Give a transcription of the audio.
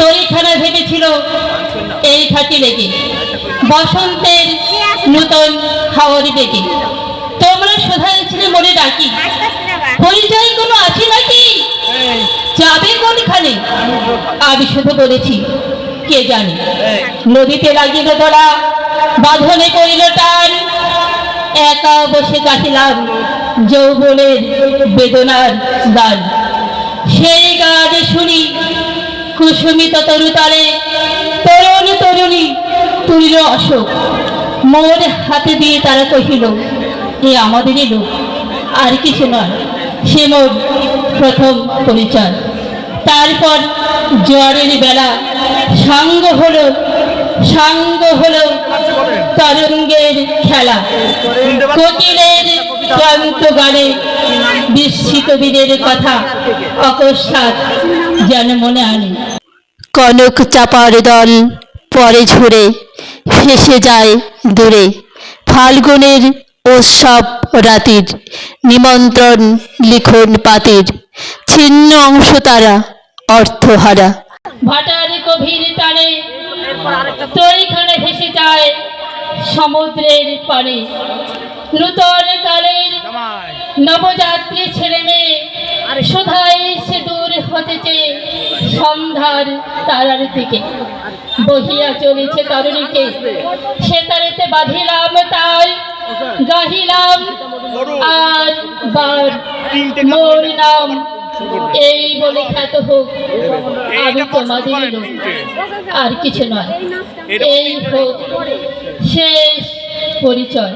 তরিখানা ভেবেছিল এই ঘাটি লেগে। বসন্তের নূতন হাওয়ার বেগে তোমরা শোধাইছিলে মনে ডাকি। পরিচয় কোনো আছে নাকি? যাবে কোনখানে? আমি শুধু বলেছি, কে জানে? নদীতে লাগিল ধরা বাঁধনে করিল টান। একা বসে কাটিলাম যৌবনের বেদনার গান। সেই গান শুনি কুসুমিত তরুতালে তরুণ তরুণী, তুলিল অশোক। মোর হাতে দিয়ে তারা কহিল, এ আমাদেরই লোক, আর কিছু নয়, সে মোর প্রথম পরিচয়। তারপর জোয়ারের বেলা সাঙ্গ হলো সাঙ্গ হলো তরঙ্গের খেলা। কোকিলের ক্লান্ত গানে বিস্মিত বীরের কথা অকস্মাৎ যেন মনে আনে। কনক চাপার দল পরে ঝরে ভেসে যায় দূরে। ফাল্গুনের উৎসব রাতির নিমন্ত্রণ লিখন পাতির। ছিন্ন অংশ তারা অর্থহারা। ভাটার গভীর টানে তৈখানে ভেসে যায় সমুদ্রের পানে নূতন কালের নবযাত্রী ছেলে মেয়ে সোধাই সে দূর হতেছে সন্ধ্যার তারার দিকে। বহিয়া চলেছে তরুণীকে। সে তারেতে বাঁধিলাম তাই গাহিলাম আর বার। মোর নাম এই বলে খ্যাত হোক। আমি তোমাদের আর কিছু নয়। এই হোক। শেষ পরিচয়।